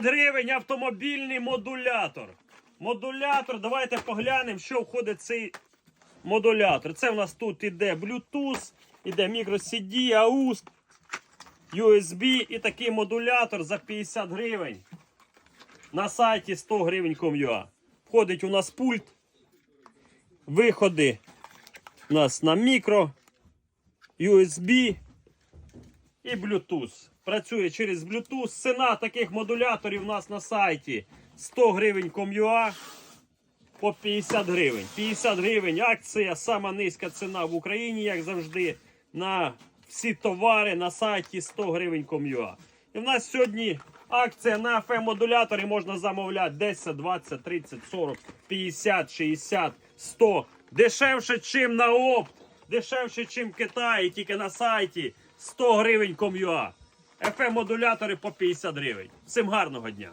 гривень автомобільний модулятор. Модулятор, давайте поглянемо, що входить цей модулятор. Це в нас тут іде Bluetooth, іде microCD, AUX, USB і такий модулятор за 50 гривень. На сайті 100 гривень com.ua. Входить у нас пульт. Виходи у нас на мікро, USB і Bluetooth. Працює через Bluetooth. Ціна таких модуляторів у нас на сайті 100 гривень com.ua по 50 гривень. 50 гривень акція, сама низька ціна в Україні, як завжди, на всі товари на сайті 100 гривень com.ua. І в нас сьогодні акція на FM-модулятори можна замовляти 10, 20, 30, 40, 50, 60, 100. Дешевше, чим на опт, дешевше, чим в Китаї, тільки на сайті 100 гривень ком'юа. FM-модулятори по 50 гривень. Всім гарного дня!